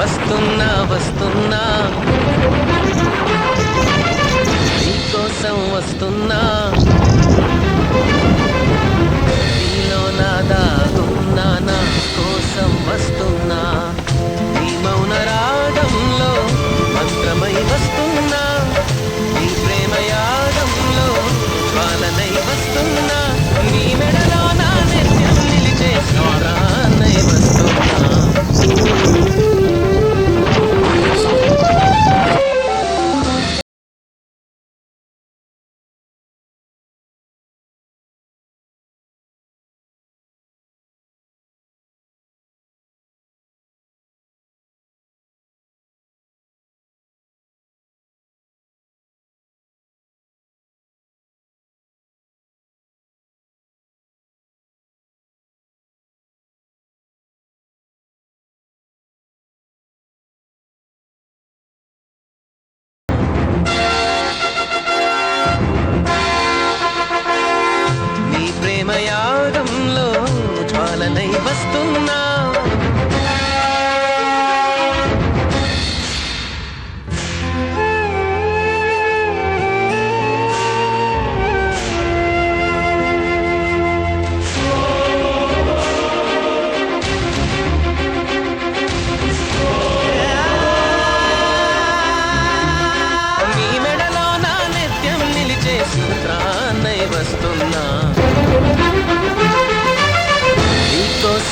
వస్తున్నా వస్తున్నా.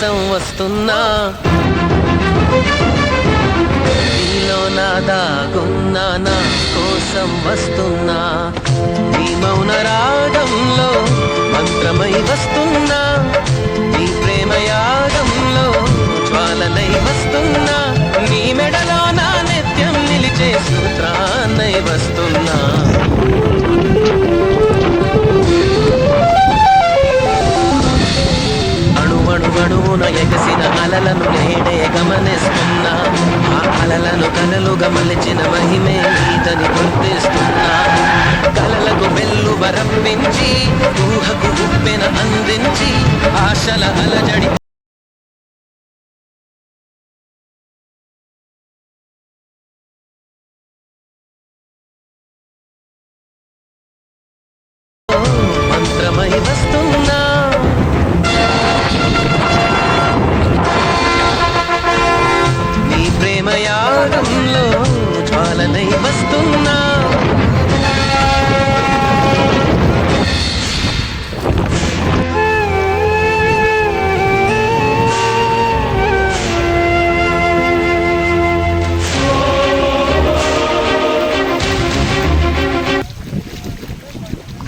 కోసం వస్తున్నా. నీలో నా దాగున్నా నా కోసం వస్తున్నా. నీ మౌన రాగంలో మంత్రమై వస్తున్నా. నీ ప్రేమ యాగంలో జ్వాలనై వస్తున్నా. నీ మెడలో నా నిత్యం నిలిచే సూత్రాన్నై వస్తున్నా. కలలను అలలను కలలుగా మలిచిన మహిమే నీతని గుర్తిస్తున్నా. కలలకు బెల్లు వరంభించి ఊహకు ఉప్పెన అందించి ఆశల అలజడి నీ ప్రేమ యాగం